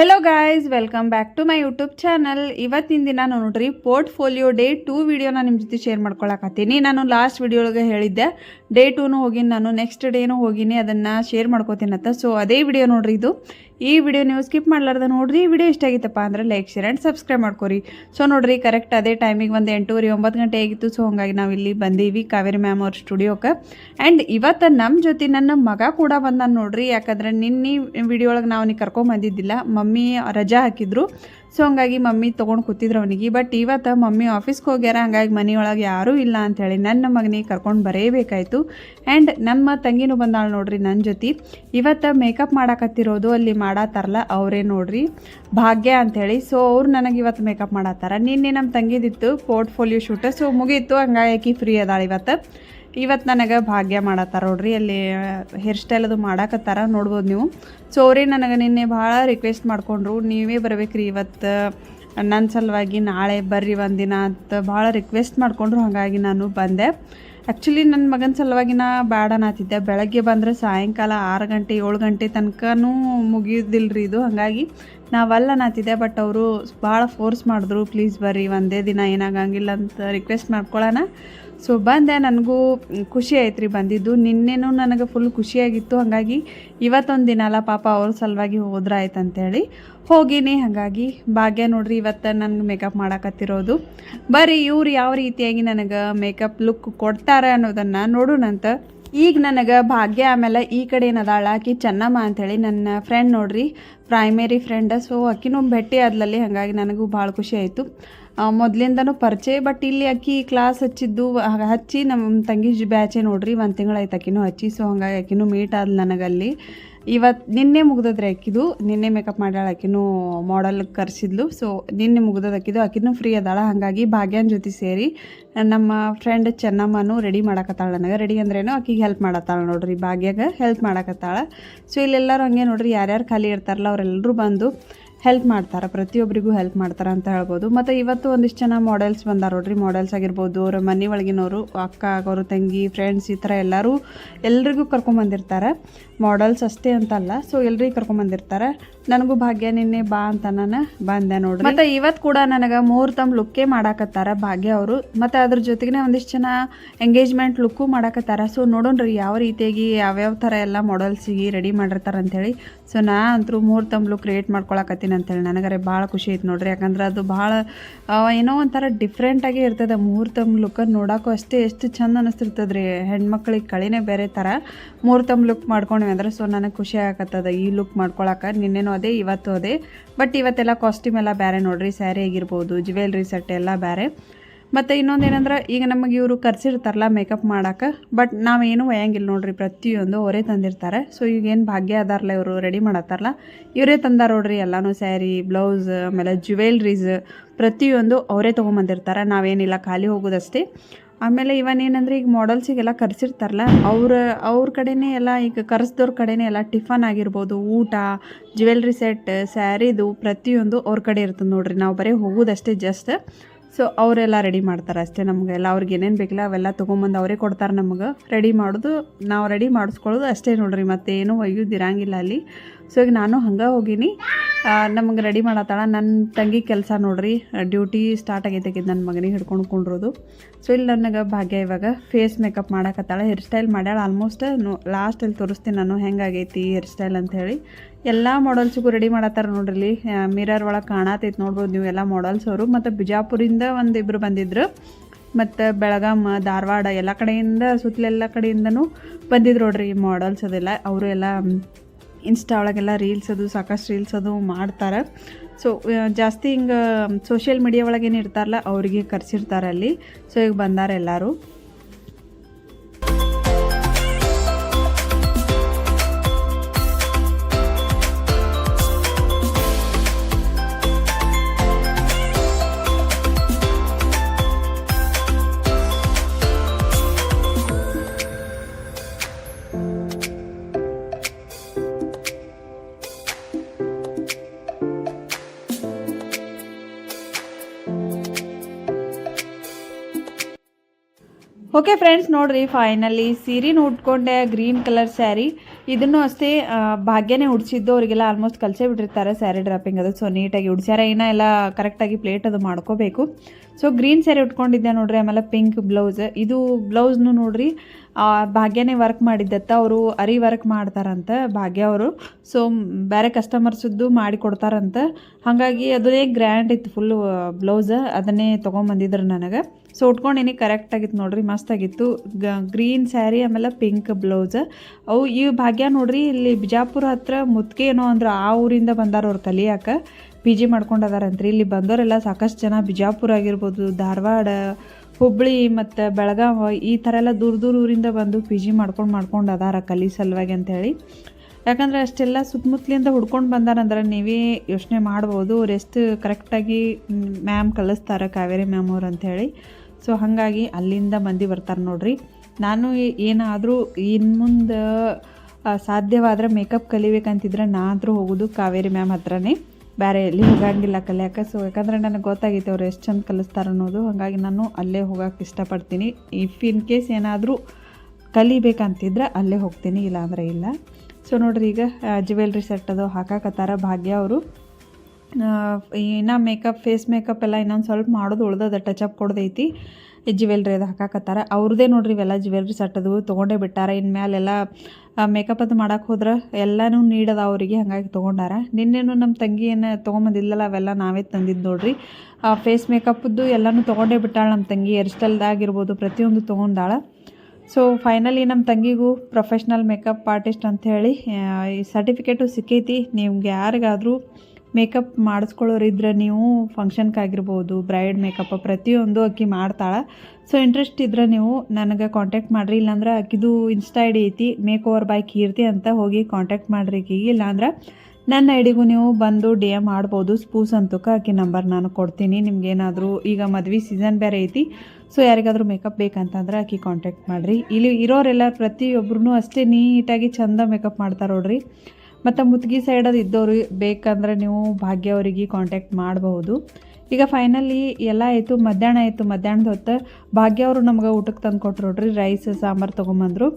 Hello guys welcome back to my YouTube channel ಇವತ್ತಿನ ದಿನ ನಾನು ನೋಡ್ರಿ ಪೋರ್ಟ್ಫೋಲಿಯೋ ಡೇ ಟೂ ವಿಡಿಯೋನ ನಿಮ್ಮ ಜೊತೆ ಶೇರ್ ಮಾಡ್ಕೊಳಕತ್ತೀನಿ. ನಾನು ಲಾಸ್ಟ್ ವಿಡಿಯೋ ಒಳಗೆ ಹೇಳಿದ್ದೆ ಡೇ ಟೂನು ಹೋಗಿನಿ, ನಾನು ನೆಕ್ಸ್ಟ್ ಡೇನು ಹೋಗಿನಿ, ಅದನ್ನು ಶೇರ್ ಮಾಡ್ಕೋತೀನಂತ. ಸೊ ಅದೇ ವಿಡಿಯೋ ನೋಡ್ರಿ ಇದು. ಈ ವಿಡಿಯೋ ನೀವು ಸ್ಕಿಪ್ ಮಾಡಲಾರ್ದ ನೋಡ್ರಿ ವಿಡಿಯೋ ಇಷ್ಟ ಆಗಿತ್ತಪ್ಪ ಅಂದ್ರೆ ಲೈಕ್ ಶೇರ್ ಆ್ಯಂಡ್ ಸಬ್ಸ್ಕ್ರೈಬ್ ಮಾಡ್ಕೊರಿ. ಸೊ ನೋಡ್ರಿ ಕರೆಕ್ಟ್ ಅದೇ ಟೈಮಿಗೆ ಒಂದು ಎಂಟೂವರೆ, ಒಂಬತ್ತು ಗಂಟೆ ಆಗಿತ್ತು. ಸೊ ಹಂಗಾಗಿ ನಾವು ಇಲ್ಲಿ ಬಂದೀವಿ ಕಾವೇರಿ ಮ್ಯಾಮ್ ಅವ್ರ ಸ್ಟುಡಿಯೋಕ್ಕೆ ಆ್ಯಂಡ್ ಇವತ್ತು ನಮ್ಮ ಜೊತೆ ನನ್ನ ಮಗ ಕೂಡ ಬಂದಾನ ನೋಡ್ರಿ. ಯಾಕಂದ್ರೆ ನಿನ್ನೆ ವಿಡಿಯೋ ಒಳಗೆ ನಾವು ನೀ ಕರ್ಕೊಂಬಂದಿದ್ದಿಲ್ಲ ಮಮ್ಮಿ ರಜಾ ಹಾಕಿದ್ರು. ಸೊ ಹಂಗಾಗಿ ಮಮ್ಮಿ ತೊಗೊಂಡು ಕೂತಿದ್ರು ಅವನಿಗೆ. ಬಟ್ ಇವತ್ತು ಮಮ್ಮಿ ಆಫೀಸ್ಗೆ ಹೋಗ್ಯಾರ, ಹಂಗಾಗಿ ಮನೆಯೊಳಗೆ ಯಾರೂ ಇಲ್ಲ ಅಂಥೇಳಿ ನನ್ನ ಮಗನಿಗೆ ಕರ್ಕೊಂಡು ಬರೇಬೇಕಾಯ್ತು. ಆ್ಯಂಡ್ ನಮ್ಮ ತಂಗಿನೂ ಬಂದಾಳು ನೋಡ್ರಿ ನನ್ನ ಜೊತೆ. ಇವತ್ತು ಮೇಕಪ್ ಮಾಡಾಕತ್ತಿರೋದು ಅಲ್ಲಿ ಮಾಡತ್ತಾರಲ್ಲ ಅವರೇ ನೋಡ್ರಿ. ಭಾಗ್ಯ ಅಂಥೇಳಿ ಸೊ ಅವ್ರು ನನಗೆ ಇವತ್ತು ಮೇಕಪ್ ಮಾಡತ್ತಾರ ನಿನ್ನೆ ನಮ್ಮ ತಂಗಿದಿತ್ತು ಪೋರ್ಟ್ಫೋಲಿಯೋ ಶೂಟ ಸೊ ಮುಗೀತು ಹಂಗಾಗಿ ಫ್ರೀ ಅದಾಳು ಇವತ್ತು. ಇವತ್ತು ನನಗೆ ಭಾಗ್ಯ ಮಾಡತ್ತಾರ ನೋಡ್ರಿ, ಅಲ್ಲಿ ಹೇರ್ ಸ್ಟೈಲ್ ಅದು ಮಾಡಾಕತ್ತಾರ, ನೋಡ್ಬೋದು ನೀವು. ಸೊ ಅವ್ರಿ ನನಗೆ ನಿನ್ನೆ ಭಾಳ ರಿಕ್ವೆಸ್ಟ್ ಮಾಡಿಕೊಂಡ್ರು, ನೀವೇ ಬರ್ಬೇಕ್ರಿ ಇವತ್ತು ನನ್ನ ಸಲುವಾಗಿ ನಾಳೆ ಬರ್ರಿ ಒಂದಿನ ಅಂತ ಭಾಳ ರಿಕ್ವೆಸ್ಟ್ ಮಾಡಿಕೊಂಡ್ರು, ಹಾಗಾಗಿ ನಾನು ಬಂದೆ. ಆ್ಯಕ್ಚುಲಿ ನನ್ನ ಮಗನ ಸಲುವಾಗಿ ನಾ ಬೇಡ ನಾತಿದ್ದೆ. ಬೆಳಗ್ಗೆ ಬಂದರೆ ಸಾಯಂಕಾಲ ಆರು ಗಂಟೆ, ಏಳು ಗಂಟೆ ತನಕನೂ ಮುಗಿಯೋದಿಲ್ಲರಿ ಇದು, ಹಾಗಾಗಿ ನಾವಲ್ಲ ನಾತಿದ್ದೆ ಬಟ್ ಅವರು ಭಾಳ ಫೋರ್ಸ್ ಮಾಡಿದ್ರು ಪ್ಲೀಸ್ ಬರ್ರಿ, ಒಂದೇ ದಿನ ಏನಾಗಂಗಿಲ್ಲ ಅಂತ ರಿಕ್ವೆಸ್ಟ್ ಮಾಡ್ಕೊಳ್ಳೋಣ ಸೊ ಬಂದೆ, ನನಗೂ ಖುಷಿ ಆಯ್ತು ರೀ ಬಂದಿದ್ದು. ನಿನ್ನೆನೂ ನನಗೆ ಫುಲ್ ಖುಷಿಯಾಗಿತ್ತು. ಹಾಗಾಗಿ ಇವತ್ತೊಂದು ದಿನ ಅಲ್ಲ, ಪಾಪ ಅವ್ರ ಸಲುವಾಗಿ ಹೋದ್ರೆ ಆಯ್ತು ಅಂತೇಳಿ ಹೋಗಿನಿ, ಹಾಗಾಗಿ ಭಾಗ್ಯ ನೋಡ್ರಿ, ಇವತ್ತು ನನಗೆ ಮೇಕಪ್ ಮಾಡಾಕತ್ತಿರೋದು. ಬರ್ರಿ ಇವ್ರು ಯಾವ ರೀತಿಯಾಗಿ ನನಗೆ ಮೇಕಪ್ ಲುಕ್ ಕೊಡ್ತಾರೆ ಅನ್ನೋದನ್ನು ನೋಡೋಣಂತ ಈಗ ನನಗೆ ಭಾಗ್ಯ ಆಮೇಲೆ ಈ ಕಡೆ ಏನದಾಳ, ಆಕಿ ಚೆನ್ನಮ್ಮ ಅಂಥೇಳಿ ನನ್ನ ಫ್ರೆಂಡ್ ನೋಡ್ರಿ. ಪ್ರೈಮರಿ ಫ್ರೆಂಡ್ ಸೊ ಆಕಿನೂ ಭೇಟಿ ಆದ್ಲಲ್ಲಿ ಹಾಗಾಗಿ ನನಗೂ ಭಾಳ ಖುಷಿ ಆಯಿತು. ಮೊದಲಿಂದನೂ ಪರಿಚಯ ಬಟ್ ಇಲ್ಲಿ ಅಕ್ಕಿ ಕ್ಲಾಸ್ ಹಚ್ಚಿದ್ದು ಹಚ್ಚಿ ನಮ್ಮ ತಂಗಿ ಬ್ಯಾಚೆ ನೋಡ್ರಿ, ಒಂದು ತಿಂಗಳಾಯ್ತು ಆಕಿನೂ ಹಚ್ಚಿ ಸೊ ಹಂಗಾಗಿ ಆಕಿನೂ ಮೀಟ್ ಆದ್ಲು ನನಗಲ್ಲಿ. ಇವತ್ತು ನಿನ್ನೆ ಮುಗ್ದದ್ರಿ ಅಕ್ಕಿದು, ನಿನ್ನೆ ಮೇಕಪ್ ಮಾಡ್ಯಾಳ ಆಕಿನೂ ಮಾಡಲ್ ಕರೆಸಿದ್ಲು ಸೊ ನಿನ್ನೆ ಮುಗ್ದದ ಅಕ್ಕಿದು ಆಕಿನೂ ಫ್ರೀ ಅದಾಳ, ಹಾಗಾಗಿ ಭಾಗ್ಯನ ಜೊತೆ ಸೇರಿ ನಮ್ಮ ಫ್ರೆಂಡ್ ಚೆನ್ನಮ್ಮನೂ ರೆಡಿ ಮಾಡಕತ್ತಾಳ ನನಗೆ. ರೆಡಿ ಅಂದ್ರೇನು ಆಕಿಗೆ ಹೆಲ್ಪ್ ಮಾಡತ್ತಾಳ ನೋಡ್ರಿ, ಭಾಗ್ಯಾಗ ಹೆಲ್ಪ್ ಮಾಡಕತ್ತಾಳ. ಸೊ ಇಲ್ಲೆಲ್ಲರೂ ಹಂಗೆ ನೋಡ್ರಿ, ಯಾರ್ಯಾರು ಖಾಲಿ ಇರ್ತಾರಲ್ಲ ಅವರೆಲ್ಲರೂ ಬಂದು ಹೆಲ್ಪ್ ಮಾಡ್ತಾರೆ ಪ್ರತಿಯೊಬ್ಬರಿಗೂ ಹೆಲ್ಪ್ ಮಾಡ್ತಾರೆ ಅಂತ ಹೇಳ್ಬೋದು. ಮತ್ತು ಇವತ್ತು ಒಂದಿಷ್ಟು ಜನ ಮಾಡೆಲ್ಸ್ ಬಂದಾರ ನೋಡ್ರಿ ಮಾಡೆಲ್ಸ್ ಆಗಿರ್ಬೋದು, ಅವ್ರ ಮನೆ ಒಳಗಿನವರು, ಅಕ್ಕ ಆಗೋರು ತಂಗಿ ಫ್ರೆಂಡ್ಸ್ ಈ ಥರ ಎಲ್ಲರೂ ಎಲ್ರಿಗೂ ಕರ್ಕೊಂಬಂದಿರ್ತಾರೆ. ಮಾಡೆಲ್ಸ್ ಅಷ್ಟೇ ಅಂತಲ್ಲ ಸೊ ಎಲ್ರಿಗೂ ಕರ್ಕೊಂಬಂದಿರ್ತಾರೆ. ನನಗೂ ಭಾಗ್ಯ, ನಿನ್ನೆ ಬಾ ಅಂತ ನಾನು ಬಂದೆ ನೋಡ್ರಿ. ಮತ್ತೆ ಇವತ್ತು ಕೂಡ ನನಗೆ ಮೂರ್ ತಮ್ಮ ಲುಕ್ಕೇ ಮಾಡಾಕತ್ತಾರ ಭಾಗ್ಯ ಅವರು. ಮತ್ತೆ ಅದ್ರ ಜೊತೆಗೆ ಒಂದಿಷ್ಟು ಜನ ಎಂಗೇಜ್ಮೆಂಟ್ ಲುಕ್ಕು ಮಾಡಾಕತ್ತಾರ. ಸೊ ನೋಡೋಣ್ರಿ ಯಾವ ರೀತಿಯಾಗಿ ಯಾವ್ಯಾವ ಥರ ಎಲ್ಲ ಮಾಡೆಲ್ಸಿಗೆ ರೆಡಿ ಮಾಡಿರ್ತಾರೆ ಅಂಥೇಳಿ ಸೊ ನಾ ಅಂತೂ ಮೂರ್ ತಮ್ಮ ಲುಕ್ ಕ್ರಿಯೇಟ್ ಮಾಡ್ಕೊಳಕತ್ತೀನಿ ಅಂತೇಳಿ. ನನಗರೆ ಭಾಳ ಖುಷಿ ಐತೆ ನೋಡ್ರಿ. ಯಾಕಂದ್ರೆ ಅದು ಭಾಳ ಏನೋ ಒಂಥರ ಡಿಫ್ರೆಂಟಾಗಿ ಇರ್ತದೆ. ಮುಹೂರ್ತಮ್ ಲುಕ್ ನೋಡೋಕ್ಕೂ ಅಷ್ಟೇ ಎಷ್ಟು ಚಂದ ಅನಿಸ್ತಿರ್ತದೆ ರೀ ಹೆಣ್ಮಕ್ಳಿಗೆ ಕಳಿನೇ ಬೇರೆ ಥರ ಮೂರ್ತಮ್ ಲುಕ್ ಮಾಡ್ಕೊಂಡ್ವಿ ಅಂದ್ರೆ ಸೊ ನನಗೆ ಖುಷಿ ಆಗತ್ತದ ಈ ಲುಕ್ ಮಾಡ್ಕೊಳಕ್ಕೆ ನಿನ್ನೆನೂ ಅದೇ, ಇವತ್ತು ಅದೇ. ಬಟ್ ಇವತ್ತೆಲ್ಲ ಕಾಸ್ಟ್ಯೂಮ್ ಎಲ್ಲ ಬೇರೆ ನೋಡ್ರಿ ಸ್ಯಾರಿ ಆಗಿರ್ಬೋದು ಜ್ಯುವೆಲ್ರಿ ಸೆಟ್ ಎಲ್ಲ ಬೇರೆ ಮತ್ತು ಇನ್ನೊಂದೇನಂದ್ರೆ, ಈಗ ನಮಗೆ ಇವರು ಕರ್ಸಿರ್ತಾರಲ್ಲ ಮೇಕಪ್ ಮಾಡಕ್ಕೆ ಬಟ್ ನಾವೇನು ಒಯ್ಯಂಗಿಲ್ಲ ನೋಡ್ರಿ, ಪ್ರತಿಯೊಂದು ಅವರೇ ತಂದಿರ್ತಾರೆ. ಸೊ ಈಗೇನು ಭಾಗ್ಯ ಅದಾರಲ್ಲ, ಇವರು ರೆಡಿ ಮಾಡತ್ತಾರಲ್ಲ, ಇವರೇ ತಂದಾರ ನೋಡ್ರಿ, ಎಲ್ಲನೂ ಸ್ಯಾರಿ ಬ್ಲೌಸ್ ಆಮೇಲೆ ಜ್ಯುವೆಲ್ರೀಸ್ ಪ್ರತಿಯೊಂದು ಅವರೇ ತೊಗೊಂಬಂದಿರ್ತಾರೆ. ನಾವೇನಿಲ್ಲ, ಖಾಲಿ ಹೋಗೋದಷ್ಟೇ. ಆಮೇಲೆ ಇವನ್ ಏನಂದ್ರೆ ಈಗ ಮಾಡೆಲ್ಸಿಗೆಲ್ಲ ಕರೆಸಿರ್ತಾರಲ್ಲ, ಅವ್ರ ಅವ್ರ ಕಡೆನೇ ಎಲ್ಲ ಈಗ ಕರೆಸ್ದವ್ರ ಕಡೆನೇ ಎಲ್ಲ ಟಿಫನ್ ಆಗಿರ್ಬೋದು, ಊಟ ಜ್ಯುವೆಲ್ರಿ ಸೆಟ್ ಸ್ಯಾರಿದು ಪ್ರತಿಯೊಂದು ಅವ್ರ ಕಡೆ ಇರ್ತದೆ ನೋಡ್ರಿ. ನಾವು ಬರೀ ಹೋಗೋದಷ್ಟೇ ಜಸ್ಟ್ ಸೊ ಅವರೆಲ್ಲ ರೆಡಿ ಮಾಡ್ತಾರೆ ಅಷ್ಟೇ ನಮಗೆಲ್ಲ ಅವ್ರಿಗೆ ಏನೇನು ಬೇಕಿಲ್ಲ ಅವೆಲ್ಲ ತೊಗೊಂಬಂದು ಅವರೇ ಕೊಡ್ತಾರೆ ನಮಗೆ. ರೆಡಿ ಮಾಡೋದು, ನಾವು ರೆಡಿ ಮಾಡಿಸ್ಕೊಳ್ಳೋದು ಅಷ್ಟೇ ನೋಡ್ರಿ. ಮತ್ತೇನು ಒಯ್ಯೋದಿರಂಗಿಲ್ಲ ಅಲ್ಲಿ. ಸೊ ಈಗ ನಾನು ಹಂಗೆ ಹೋಗೀನಿ. ನಮಗೆ ರೆಡಿ ಮಾಡತ್ತಾಳ. ನನ್ನ ತಂಗಿ ಕೆಲಸ ನೋಡ್ರಿ ಡ್ಯೂಟಿ ಸ್ಟಾರ್ಟ್ ಆಗೈತೆ ನನ್ನ ಮಗನಿಗೆ ಹಿಡ್ಕೊಂಡು ಕುಂಡ್ರೋದು. ಸೊ ಇಲ್ಲಿ ನನಗೆ ಭಾಗ್ಯ ಇವಾಗ. ಫೇಸ್ ಮೇಕಪ್ ಮಾಡಕತ್ತಾಳೆ. ಹೇರ್ ಸ್ಟೈಲ್ ಮಾಡ್ಯಾಳ. ಆಲ್ಮೋಸ್ಟ್ ಲಾಸ್ಟಲ್ಲಿ ತೋರಿಸ್ತೀನಿ ನಾನು ಹೆಂಗಾಗೈತಿ ಹೇರ್ ಸ್ಟೈಲ್ ಅಂಥೇಳಿ ಎಲ್ಲ ಮಾಡಲ್ಸಿಗೂ ರೆಡಿ ಮಾಡತ್ತಾರ ನೋಡ್ರಿ ಮಿರರ್ ಒಳಗೆ ಕಾಣತೈತಿ ನೋಡ್ಬೋದು ನೀವು ಎಲ್ಲ ಮಾಡಲ್ಸ್ ಅವರು. ಮತ್ತು ಬಿಜಾಪುರಿಂದ ಇಬ್ಬರು ಬಂದಿದ್ರು. ಮತ್ತು ಬೆಳಗಾಂ ಧಾರವಾಡ ಎಲ್ಲ ಕಡೆಯಿಂದ ಸುತ್ತಲೆಲ್ಲ ಕಡೆಯಿಂದನೂ ಬಂದಿದ್ರು ನೋಡ್ರಿ ಮಾಡಲ್ಸ್ ಅದೆಲ್ಲ. ಅವರು ಎಲ್ಲ ಇನ್ಸ್ಟಾ ಒಳಗೆಲ್ಲ ರೀಲ್ಸ್ ಅದು, ಸಾಕಷ್ಟು ರೀಲ್ಸ್ ಅದು ಮಾಡ್ತಾರೆ. ಸೊ ಜಾಸ್ತಿ ಹಿಂಗೆ ಸೋಷಿಯಲ್ ಮೀಡಿಯಾ ಒಳಗೇನು ಇರ್ತಾರಲ್ಲ, ಅವರಿಗೆ ಕರೆಸಿರ್ತಾರೆ ಅಲ್ಲಿ. ಸೊ ಈಗ ಬಂದಾರೆ ಎಲ್ಲರೂ. ಓಕೆ ಫ್ರೆಂಡ್ಸ್ ನೋಡ್ರಿ ಫೈನಲಿ ಸೀರೆನೂ ಉಟ್ಕೊಂಡೆ ಗ್ರೀನ್ ಕಲರ್ ಸ್ಯಾರಿ ಇದನ್ನು ಅಷ್ಟೇ ಭಾಗ್ಯನೇ ಉಡ್ಸಿದ್ದು, ಅವರಿಗೆಲ್ಲ ಆಲ್ಮೋಸ್ಟ್ ಕಲಸೇ ಬಿಟ್ಟಿರ್ತಾರೆ ಸ್ಯಾರಿ ಡ್ರಾಪಿಂಗ್ ಅದು. ಸೊ ನೀಟಾಗಿ ಉಡ್ಸ್ಯಾರ. ಇನ್ನ ಎಲ್ಲ ಕರೆಕ್ಟಾಗಿ ಪ್ಲೇಟ್ ಅದು ಮಾಡ್ಕೋಬೇಕು. ಸೊ ಗ್ರೀನ್ ಸ್ಯಾರಿ ಉಟ್ಕೊಂಡಿದ್ದೆ ನೋಡ್ರಿ, ಆಮೇಲೆ ಪಿಂಕ್ ಬ್ಲೌಸ್ ಇದು ಬ್ಲೌಸ್ನು ನೋಡ್ರಿ ಭಾಗ್ಯನೇ ವರ್ಕ್ ಮಾಡಿದ್ದತ್ತ. ಅವರು ಅರಿ ವರ್ಕ್ ಮಾಡ್ತಾರಂತ ಭಾಗ್ಯ ಅವರು. ಸೊ ಬೇರೆ ಕಸ್ಟಮರ್ಸದ್ದು ಮಾಡಿ ಕೊಡ್ತಾರಂತ. ಹಾಗಾಗಿ ಅದನ್ನೇ ಗ್ರ್ಯಾಂಡ್ ಇತ್ತು ಫುಲ್ಲು ಬ್ಲೌಸ್ ಅದನ್ನೇ ತೊಗೊಂಬಂದಿದ್ರು ನನಗೆ. ಸೊ ಉಟ್ಕೊಂಡಿನಿ ಕರೆಕ್ಟ್ ಆಗಿತ್ತು ನೋಡ್ರಿ ಮಸ್ತಾಗಿತ್ತು ಗ ಗ್ರೀನ್ ಸ್ಯಾರಿ ಆಮೇಲೆ ಪಿಂಕ್ ಬ್ಲೌಸ್ ಅವು ಈ ಭಾಗ್ಯ ನೋಡ್ರಿ, ಇಲ್ಲಿ ಬಿಜಾಪುರ ಹತ್ರ ಮುತ್ಕೆ ಏನೋ ಅಂದ್ರೆ ಆ ಊರಿಂದ ಬಂದಾರ ಅವ್ರು ಕಲಿಯಾಕ ಪಿ ಜಿ ಮಾಡ್ಕೊಂಡದಾರಂತ್ರಿ. ಇಲ್ಲಿ ಬಂದವರೆಲ್ಲ ಸಾಕಷ್ಟು ಜನ ಬಿಜಾಪುರ ಆಗಿರ್ಬೋದು, ಧಾರವಾಡ, ಹುಬ್ಳಿ ಮತ್ತು ಬೆಳಗಾವಿ, ಈ ಥರ ಎಲ್ಲ ದೂರ ದೂರ ಊರಿಂದ ಬಂದು ಪಿ ಜಿ ಮಾಡ್ಕೊಂಡು ಮಾಡ್ಕೊಂಡು ಅದಾರ ಕಲಿ ಸಲುವಾಗಿ ಅಂತೇಳಿ. ಯಾಕಂದ್ರೆ ಅಷ್ಟೆಲ್ಲ ಸುತ್ತಮುತ್ತಲಿಂದ ಹುಡ್ಕೊಂಡು ಬಂದಾರಂದ್ರೆ ನೀವೇ ಯೋಚನೆ ಮಾಡ್ಬೋದು. ಅವ್ರು ಎಷ್ಟು ಕರೆಕ್ಟಾಗಿ ಮ್ಯಾಮ್ ಕಲಿಸ್ತಾರೆ ಕಾವೇರಿ ಮ್ಯಾಮ್ ಅವ್ರು ಅಂಥೇಳಿ ಸೊ ಹಾಗಾಗಿ ಅಲ್ಲಿಂದ ಮಂದಿ ಬರ್ತಾರೆ ನೋಡ್ರಿ. ನಾನು ಏನಾದರೂ ಇನ್ನು ಮುಂದೆ ಸಾಧ್ಯವಾದರೆ ಮೇಕಪ್ ಕಲಿಬೇಕಂತಿದ್ರೆ ನಾನಾದರೂ ಹೋಗೋದು ಕಾವೇರಿ ಮ್ಯಾಮ್ ಹತ್ರನೇ. ಬೇರೆ ಎಲ್ಲಿ ಹೋಗಂಗಿಲ್ಲ ಕಲಿಯಾಕ. ಸೊ ಯಾಕಂದರೆ ನನಗೆ ಗೊತ್ತಾಗೈತೆ ಅವ್ರು ಎಷ್ಟು ಚಂದ ಕಲಿಸ್ತಾರೆ ಅನ್ನೋದು. ಹಾಗಾಗಿ ನಾನು ಅಲ್ಲೇ ಹೋಗೋಕೆ ಇಷ್ಟಪಡ್ತೀನಿ. ಇಫ್ ಇನ್ ಕೇಸ್ ಏನಾದರೂ ಕಲಿಬೇಕಂತಿದ್ರೆ ಅಲ್ಲೇ ಹೋಗ್ತೀನಿ, ಇಲ್ಲಾಂದರೆ ಇಲ್ಲ. ಸೊ ನೋಡ್ರಿ ಈಗ ಜ್ಯುವೆಲ್ರಿ ಸೆಟ್ ಅದು ಹಾಕಾಕತ್ತಾರ ಭಾಗ್ಯ ಅವರು. ಇನ್ನು ಮೇಕಪ್ ಫೇಸ್ ಮೇಕಪ್ ಎಲ್ಲ ಇನ್ನೊಂದು ಸ್ವಲ್ಪ ಮಾಡೋದು ಉಳ್ದದ ಟಚಪ್ ಕೊಡ್ದೈತಿ. ಜ್ಯುವೆಲ್ರಿ ಅದು ಹಾಕಾಕತ್ತಾರ. ಅವ್ರದ್ದೇ ನೋಡ್ರಿ ಇವೆಲ್ಲ ಜ್ಯುವೆಲ್ರಿ ಸಟ್ಟದು, ತೊಗೊಂಡೇ ಬಿಟ್ಟಾರ. ಇನ್ಮೇಲೆಲ್ಲ ಮೇಕಪ್ ಅದು ಮಾಡಕ್ಕೆ ಹೋದ್ರೆ ಎಲ್ಲನೂ ನೀಡದ ಅವರಿಗೆ, ಹಾಗಾಗಿ ತೊಗೊಂಡಾರ. ನಿನ್ನೆನೂ ನಮ್ಮ ತಂಗಿ ಏನು ತೊಗೊಂಬಂದಿಲ್ಲಲ್ಲ ಅವೆಲ್ಲ ನಾವೇ ತಂದಿದ್ದು ನೋಡ್ರಿ. ಫೇಸ್ ಮೇಕಪ್ದು ಎಲ್ಲನೂ ತೊಗೊಂಡೇ ಬಿಟ್ಟಾಳ ನಮ್ಮ ತಂಗಿ. ಹೇರ್ ಸ್ಟೈಲ್ದಾಗಿರ್ಬೋದು ಪ್ರತಿಯೊಂದು ತೊಗೊಂಡಾಳ. ಸೊ ಫೈನಲಿ ನಮ್ಮ ತಂಗಿಗೂ ಪ್ರೊಫೆಷ್ನಲ್ ಮೇಕಪ್ ಆರ್ಟಿಸ್ಟ್ ಅಂಥೇಳಿ ಸರ್ಟಿಫಿಕೇಟು ಸಿಕ್ಕೈತಿ. ನಿಮ್ಗೆ ಯಾರಿಗಾದರೂ ಮೇಕಪ್ ಮಾಡಿಸ್ಕೊಳ್ಳೋರಿದ್ರೆ ನೀವು ಫಂಕ್ಷನ್ಗಾಗಿರ್ಬೋದು, ಬ್ರೈಡ್ ಮೇಕಪ್ ಪ್ರತಿಯೊಂದು ಅಕ್ಕಿ ಮಾಡ್ತಾಳೆ. ಸೊ ಇಂಟ್ರೆಸ್ಟ್ ಇದ್ರೆ ನೀವು ನನಗೆ ಕಾಂಟ್ಯಾಕ್ಟ್ ಮಾಡಿರಿ. ಇಲ್ಲಾಂದ್ರೆ ಅಕ್ಕಿದು ಇನ್ಸ್ಟಾ ಐಡಿ ಐತಿ ಮೇಕ್ ಓವರ್ ಬೈ ಕೀರ್ತಿ ಅಂತ ಹೋಗಿ ಕಾಂಟ್ಯಾಕ್ಟ್ ಮಾಡಿರಿ ಈಗ ಇಲ್ಲಾಂದ್ರೆ ನನ್ನ ಐಡಿಗೂ ನೀವು ಬಂದು ಡಿ ಎಂ ಮಾಡ್ಬೋದು. ಸ್ಪೂಸ್ ಅಂತಕ ಅಕ್ಕಿ ನಂಬರ್ ನಾನು ಕೊಡ್ತೀನಿ. ನಿಮ್ಗೇನಾದರೂ ಈಗ ಮದ್ವೆ ಸೀಸನ್ ಬೇರೆ ಐತಿ ಸೊ ಯಾರಿಗಾದ್ರೂ ಮೇಕಪ್ ಬೇಕಂತಂದ್ರೆ ಅಕ್ಕಿ ಕಾಂಟ್ಯಾಕ್ಟ್ ಮಾಡಿರಿ. ಇಲ್ಲಿ ಇರೋರೆಲ್ಲ ಪ್ರತಿಯೊಬ್ಬರೂ ಅಷ್ಟೇ ನೀಟಾಗಿ ಚಂದ ಮೇಕಪ್ ಮಾಡ್ತಾರೆ ನೋಡ್ರಿ. ಮತ್ತು ಮುತ್ಗಿ ಸೈಡಲ್ಲಿ ಇದ್ದವರು ಬೇಕಂದ್ರೆ ನೀವು ಭಾಗ್ಯ ಅವರಿಗೆ ಕಾಂಟ್ಯಾಕ್ಟ್ ಮಾಡಬಹುದು. ಈಗ ಫೈನಲಿ ಎಲ್ಲ ಆಯಿತು, ಮಧ್ಯಾಹ್ನ ಆಯಿತು, ಮಧ್ಯಾಹ್ನದ ಹೊತ್ತು ಭಾಗ್ಯ ಅವರು ನಮ್ಗೆ ಊಟಕ್ಕೆ ತಂದು ಕೊಟ್ರು ನೋಡ್ರಿ ರೈಸ್ ಸಾಂಬಾರು ತೊಗೊಂಬಂದರು.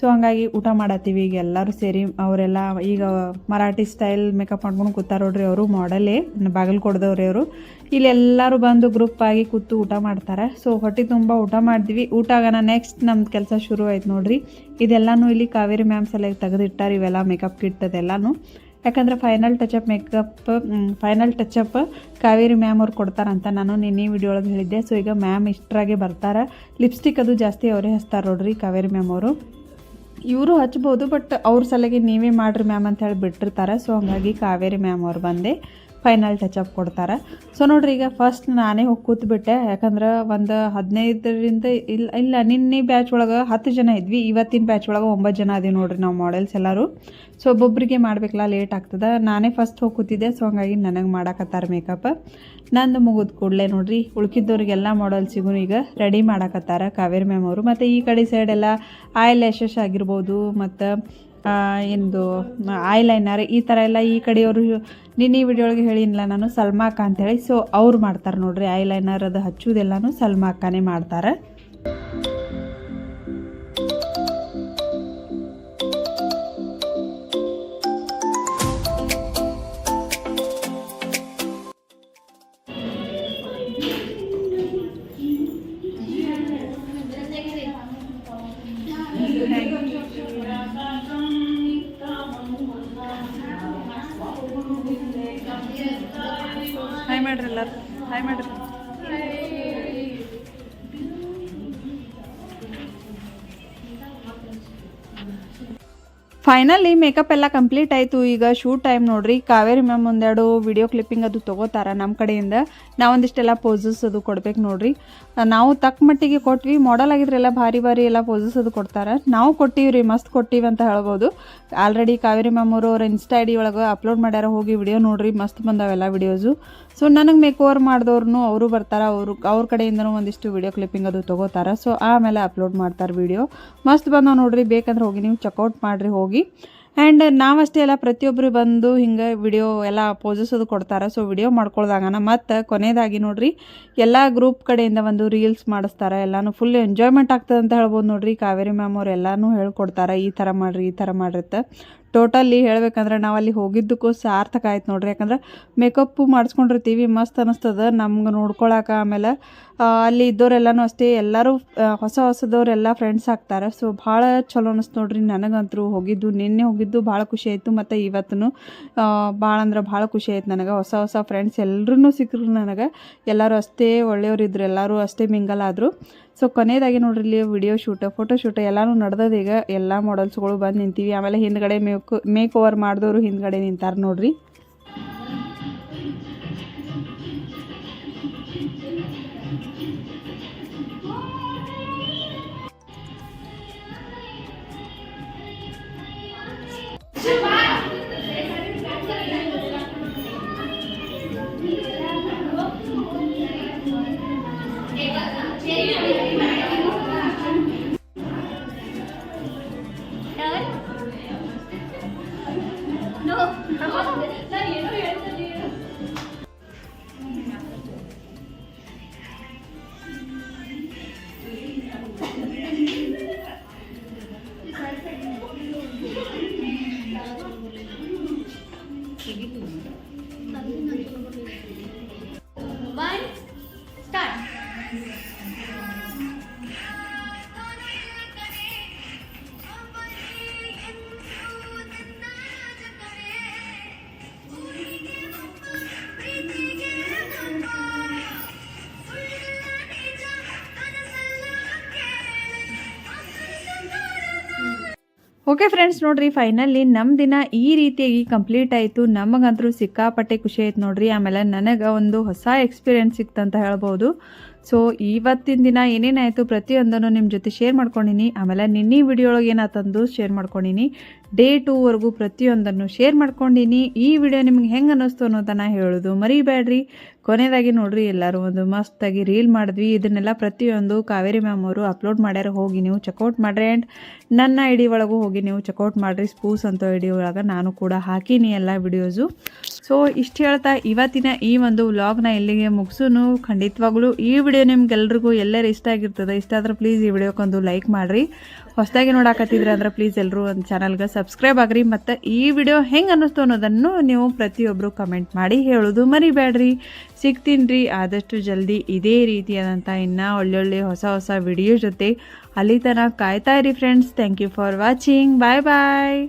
ಸೊ ಹಂಗಾಗಿ ಊಟ ಮಾಡತ್ತೀವಿ ಈಗ ಎಲ್ಲರೂ ಸೇರಿ, ಅವರೆಲ್ಲ ಈಗ ಮರಾಠಿ ಸ್ಟೈಲ್ ಮೇಕಪ್ ಮಾಡ್ಕೊಂಡು ಕೂತಾರೆ ನೋಡ್ರಿ ಅವರು ಮಾಡಲೇ ಬಾಗಲ್ಕೊಡ್ದವ್ರಿ ಅವರು. ಇಲ್ಲಿ ಎಲ್ಲರೂ ಬಂದು ಗ್ರೂಪ್ ಆಗಿ ಕೂತು ಊಟ ಮಾಡ್ತಾರೆ. ಸೊ ಹೊಟ್ಟೆ ತುಂಬ ಊಟ ಮಾಡಿದ್ವಿ ಊಟ ಆಗೋಣ ನೆಕ್ಸ್ಟ್ ನಮ್ದು ಕೆಲಸ ಶುರು ಆಯ್ತು ನೋಡ್ರಿ. ಇದೆಲ್ಲನೂ ಇಲ್ಲಿ ಕಾವೇರಿ ಮ್ಯಾಮ್ಸ್ ಎಲ್ಲ ತೆಗೆದಿಟ್ಟಾರೆ, ಇವೆಲ್ಲ ಮೇಕಪ್ ಕಿಟ್ ಅದೆಲ್ಲನೂ. ಯಾಕಂದ್ರೆ final touchup makeup final touchup Kaveri ma'am ಅವ್ರು ಕೊಡ್ತಾರಂತ ನಾನು ನಿನ್ನೆ ವಿಡಿಯೋ ಒಳಗೆ ಹೇಳಿದ್ದೆ. ಸೊ ಈಗ ಮ್ಯಾಮ್ ಇಷ್ಟರಾಗೆ ಬರ್ತಾರೆ. ಲಿಪ್ಸ್ಟಿಕ್ ಅದು ಜಾಸ್ತಿ ಅವರೇ ಹಚ್ತಾರೆ ನೋಡ್ರಿ ಕಾವೇರಿ ಮ್ಯಾಮ್ ಅವರು. ಇವರು ಹಚ್ಬೋದು ಬಟ್ ಅವ್ರ ಸಲಗೆ ನೀವೇ ಮಾಡ್ರಿ ಮ್ಯಾಮ್ ಅಂತ ಹೇಳಿ ಬಿಟ್ಟಿರ್ತಾರೆ ಸೊ ಹಂಗಾಗಿ ಕಾವೇರಿ ಮ್ಯಾಮ್ ಅವ್ರು ಬಂದೆ. ಫೈನಲ್ ಟಚಪ್ ಕೊಡ್ತಾರೆ. ಸೊ ನೋಡ್ರಿ ಈಗ ಫಸ್ಟ್ ನಾನೇ ಹೋಗಿ ಕೂತ್ಬಿಟ್ಟೆ. ಯಾಕಂದ್ರೆ ಒಂದು ಹದಿನೈದರಿಂದ ಇಲ್ಲ ಇಲ್ಲ, ನಿನ್ನೆ ಬ್ಯಾಚ್ ಒಳಗೆ ಹತ್ತು ಜನ ಇದ್ವಿ. ಇವತ್ತಿನ ಬ್ಯಾಚ್ ಒಳಗೆ ಒಂಬತ್ತು ಜನ ಅದೀವಿ ನೋಡ್ರಿ ನಾವು ಮಾಡೆಲ್ಸ್ ಎಲ್ಲರೂ. ಸೊ ಒಬ್ಬೊಬ್ಬರಿಗೆ ಮಾಡ್ಬೇಕಲ್ಲ ಲೇಟ್ ಆಗ್ತದೆ. ನಾನೇ ಫಸ್ಟ್ ಹೋಗಿ ಕೂತಿದ್ದೆ. ಸೊ ಹಂಗಾಗಿ ನನಗೆ ಮಾಡಾಕತ್ತಾರ ಮೇಕಪ್ ನಂದು ಮುಗಿದ ಕೂಡಲೇ ನೋಡ್ರಿ. ಉಳ್ಕಿದ್ದವ್ರಿಗೆಲ್ಲ ಮಾಡೆಲ್ಸಿಗೂ ಈಗ ರೆಡಿ ಮಾಡಾಕತ್ತಾರ. ಕಾವೇರಿ ಮ್ಯಾಮ್ ಅವರು. ಮತ್ತು ಈ ಕಡೆ ಸೈಡೆಲ್ಲ ಐ ಲ್ಯಾಶಸ್ ಆಗಿರ್ಬೋದು, ಮತ್ತು ಎಂದು ಐ ಲೈನರ್ ಈ ಥರ ಎಲ್ಲ ಈ ಕಡೆಯವರು ನಿನ್ನೆ ವಿಡಿಯೋ ಒಳಗೆ ಹೇಳಿನಿಲ್ಲ ನಾನು ಸಲ್ಮಾಕ ಅಂತೇಳಿ. ಸೊ ಅವ್ರು ಮಾಡ್ತಾರೆ ನೋಡ್ರಿ ಐ ಲೈನರ್ ಅದು ಹಚ್ಚೋದೆಲ್ಲನೂ ಸಲ್ಮಾಕನೇ ಮಾಡ್ತಾರೆ. ಫೈನಲಿ ಮೇಕಪ್ ಎಲ್ಲ ಕಂಪ್ಲೀಟ್ ಆಯಿತು. ಈಗ ಶೂಟ್ ಟೈಮ್ ನೋಡ್ರಿ. ಕಾವೇರಿ ಮ್ಯಾಮ್ ಒಂದೆರಡು ವಿಡಿಯೋ ಕ್ಲಿಪ್ಪಿಂಗ್ ಅದು ತೊಗೋತಾರ ನಮ್ಮ ಕಡೆಯಿಂದ. ನಾವೊಂದಿಷ್ಟೆಲ್ಲ ಪೋಸಸ್ ಅದು ಕೊಡ್ಬೇಕು ನೋಡ್ರಿ. ನಾವು ತಕ್ಕ ಮಟ್ಟಿಗೆ ಕೊಟ್ವಿ. ಮಾಡೆಲ್ ಆಗಿದ್ರೆಲ್ಲ ಭಾರಿ ಭಾರಿ ಎಲ್ಲ ಪೋಸಸ್ ಅದು ಕೊಡ್ತಾರೆ. ನಾವು ಕೊಟ್ಟಿವ್ರಿ, ಮಸ್ತ್ ಕೊಟ್ಟಿವಿ ಅಂತ ಹೇಳ್ಬೋದು. ಆಲ್ರೆಡಿ ಕಾವೇರಿ ಮ್ಯಾಮ್ ಅವರು ಅವ್ರ ಇನ್ಸ್ಟಾ ಐ ಡಿ ಒಳಗೆ ಅಪ್ಲೋಡ್ ಮಾಡ್ಯಾರ, ಹೋಗಿ ವಿಡಿಯೋ ನೋಡ್ರಿ. ಮಸ್ತ್ ಬಂದಾವೆಲ್ಲ ವಿಡಿಯೋಸು ಸೊ ನನಗೆ ಮೇಕ್ ಓವರ್ ಮಾಡಿದವ್ರು ಅವರು ಬರ್ತಾರೆ. ಅವರು, ಅವ್ರ ಕಡೆಯಿಂದನೂ ಒಂದಿಷ್ಟು ವಿಡಿಯೋ ಕ್ಲಿಪ್ಪಿಂಗ್ ಅದು ತೊಗೋತಾರೆ. ಸೊ ಆಮೇಲೆ ಅಪ್ಲೋಡ್ ಮಾಡ್ತಾರೆ ವಿಡಿಯೋ ಮಸ್ತ್ ಬಂದವು ನೋಡ್ರಿ. ಬೇಕಂದ್ರೆ ಹೋಗಿ ನೀವು ಚೆಕ್ಔಟ್ ಮಾಡಿರಿ, ಹೋಗಿ. ಆ್ಯಂಡ್ ನಾವಷ್ಟೇ ಎಲ್ಲ ಪ್ರತಿಯೊಬ್ಬರು ಬಂದು ಹಿಂಗೆ ವಿಡಿಯೋ ಎಲ್ಲ ಪೋಸಸ್ ಅದು ಕೊಡ್ತಾರೆ. ಸೊ ವಿಡಿಯೋ ಮಾಡ್ಕೊಳ್ದಾಗನ ಮತ್ತು ಕೊನೆಯದಾಗಿ ನೋಡ್ರಿ, ಎಲ್ಲ ಗ್ರೂಪ್ ಕಡೆಯಿಂದ ಒಂದು ರೀಲ್ಸ್ ಮಾಡಿಸ್ತಾರೆ. ಎಲ್ಲನೂ ಫುಲ್ ಎಂಜಾಯ್ಮೆಂಟ್ ಆಗ್ತದೆ ಅಂತ ಹೇಳ್ಬೋದು ನೋಡ್ರಿ. ಕಾವೇರಿ ಮ್ಯಾಮ್ ಅವ್ರು ಎಲ್ಲನೂ ಹೇಳ್ಕೊಡ್ತಾರೆ, ಈ ಥರ ಮಾಡಿರಿ, ಈ ಥರ ಮಾಡಿರುತ್ತೆ ಟೋಟಲಿ ಹೇಳಬೇಕಂದ್ರೆ ನಾವು ಅಲ್ಲಿ ಹೋಗಿದ್ದಕ್ಕೂ ಸಾರ್ಥಕ ಆಯ್ತು ನೋಡ್ರಿ. ಯಾಕಂದ್ರೆ ಮೇಕಪ್ಪು ಮಾಡಿಸ್ಕೊಂಡಿರ್ತೀವಿ, ಮಸ್ತ್ ಅನ್ನಿಸ್ತದ ನಮ್ಗೆ ನೋಡ್ಕೊಳಕ್ಕೆ ಆಮೇಲೆ ಅಲ್ಲಿ ಇದ್ದವರೆಲ್ಲನೂ ಅಷ್ಟೇ, ಎಲ್ಲರೂ ಹೊಸ ಹೊಸದವರೆಲ್ಲ ಫ್ರೆಂಡ್ಸ್ ಆಗ್ತಾರೆ. ಸೊ ಭಾಳ ಚಲೋ ಅನಿಸ್ತು ನೋಡ್ರಿ ನನಗಂತರೂ ಹೋಗಿದ್ದು. ನಿನ್ನೆ ಹೋಗಿದ್ದು ಭಾಳ ಖುಷಿ ಆಯಿತು, ಮತ್ತು ಇವತ್ತು ಭಾಳ ಅಂದ್ರೆ ಭಾಳ ಖುಷಿ ಆಯ್ತು ನನಗೆ. ಹೊಸ ಹೊಸ ಫ್ರೆಂಡ್ಸ್ ಎಲ್ಲರೂ ಸಿಕ್ಕರು ನನಗೆ. ಎಲ್ಲರೂ ಅಷ್ಟೇ ಒಳ್ಳೆಯವ್ರು ಇದ್ರು ಎಲ್ಲರೂ ಅಷ್ಟೇ ಮಿಂಗಲ್ ಆದರು ಸೊ ಕೊನೆಯದಾಗಿ ನೋಡ್ರಿ, ಇಲ್ಲಿ ವಿಡಿಯೋ ಶೂಟ್ ಫೋಟೋ ಶೂಟ್ ಎಲ್ಲನೂ ನಡೆದದ ಈಗ ಎಲ್ಲ ಮಾಡಲ್ಸ್ಗಳು ಬಂದು ನಿಂತೀವಿ. ಆಮೇಲೆ ಹಿಂದ್ಗಡೆ ಮೇಕ್ ಮೇಕ್ ಓವರ್ ಮಾಡಿದವರು ಹಿಂದ್ಗಡೆ ನಿಂತಾರೆ ನೋಡ್ರಿ. ಓಕೆ ಫ್ರೆಂಡ್ಸ್ ನೋಡ್ರಿ ಫೈನಲಿ ನಮ್ಮ ದಿನ ಈ ರೀತಿಯಾಗಿ ಕಂಪ್ಲೀಟ್ ಆಯಿತು. ನಮಗಂತರೂ ಸಿಕ್ಕಾಪಟ್ಟೆ ಖುಷಿ ಆಯ್ತು ನೋಡ್ರಿ. ಆಮೇಲೆ ನನಗೆ ಒಂದು ಹೊಸ ಎಕ್ಸ್ಪೀರಿಯನ್ಸ್ ಸಿಕ್ತಂತ ಹೇಳ್ಬೋದು. ಸೊ ಇವತ್ತಿನ ದಿನ ಏನೇನಾಯಿತು ಪ್ರತಿಯೊಂದನ್ನು ನಿಮ್ಮ ಜೊತೆ ಶೇರ್ ಮಾಡ್ಕೊಂಡಿನಿ. ಆಮೇಲೆ ನಿನ್ನೆ ವಿಡಿಯೋ ಒಳಗೆ ಏನಾತಂದು ಶೇರ್ ಮಾಡ್ಕೊಂಡಿನಿ. ಡೇ ಟೂವರೆಗೂ ಪ್ರತಿಯೊಂದನ್ನು ಶೇರ್ ಮಾಡ್ಕೊಂಡಿನಿ. ಈ ವಿಡಿಯೋ ನಿಮ್ಗೆ ಹೆಂಗೆ ಅನ್ನಿಸ್ತು ಅನ್ನೋದನ್ನು ಹೇಳೋದು. ಮರಿಬೇಡ್ರಿ ಕೊನೆಯದಾಗಿ ನೋಡ್ರಿ, ಎಲ್ಲರೂ ಒಂದು ಮಸ್ತಾಗಿ ರೀಲ್ ಮಾಡಿದ್ವಿ. ಇದನ್ನೆಲ್ಲ ಪ್ರತಿಯೊಂದು ಕಾವೇರಿ ಮ್ಯಾಮ್ ಅವರು ಅಪ್ಲೋಡ್ ಮಾಡ್ಯಾರ. ಹೋಗಿ ನೀವು ಚೆಕ್ಔಟ್ ಮಾಡ್ರಿ. ಆ್ಯಂಡ್ ನನ್ನ ಐ ಡಿ ಒಳಗೂ ಹೋಗಿ ನೀವು ಚೆಕ್ಔಟ್ ಮಾಡಿರಿ. ಸ್ಪೂಸ್ ಅಂತ ಐ ಡಿ ಒಳಗೆ ನಾನು ಕೂಡ ಹಾಕೀನಿ ಎಲ್ಲ ವಿಡಿಯೋಸು ಸೊ, ಇಷ್ಟು ಹೇಳ್ತಾ ಇವತ್ತಿನ ಈ ಒಂದು ವ್ಲಾಗ್ನ ಇಲ್ಲಿಗೆ ಮುಗಿಸೋನು. ಖಂಡಿತವಾಗ್ಲೂ ಈ ವಿಡಿಯೋ ನಿಮ್ಗೆಲ್ರಿಗೂ ಎಲ್ಲರೂ ಇಷ್ಟ ಆಗಿರ್ತದೆ, ಇಷ್ಟ ಆದ್ರೆ ಪ್ಲೀಸ್ ಈ ವಿಡಿಯೋಕ್ಕೊಂದು ಲೈಕ್ ಮಾಡಿರಿ. ಹೊಸದಾಗಿ ನೋಡಾಕತ್ತಿದ್ರೆ ಅಂದ್ರೆ ಪ್ಲೀಸ್ ಎಲ್ಲರೂ ಒಂದು ಚಾನಲ್ಗೆ ಸಬ್ಸ್ಕ್ರೈಬ್ ಆಗ್ರಿ. ಮತ್ತು ಈ ವಿಡಿಯೋ ಹೆಂಗೆ ಅನ್ನಿಸ್ತು ಅನ್ನೋದನ್ನು ನೀವು ಪ್ರತಿಯೊಬ್ಬರು ಕಮೆಂಟ್ ಮಾಡಿ ಹೇಳೋದು ಮರಿಬೇಡ್ರಿ ಸಿಗ್ತೀನಿ ರೀ ಆದಷ್ಟು ಜಲ್ದಿ ಇದೇ ರೀತಿಯಾದಂಥ ಇನ್ನೂ ಒಳ್ಳೊಳ್ಳೆ ಹೊಸ ಹೊಸ ವಿಡಿಯೋ ಜೊತೆ ಅಲ್ಲಿ ತನಕ ಕಾಯ್ತಾ ಇರಿ friends thank you for watching bye bye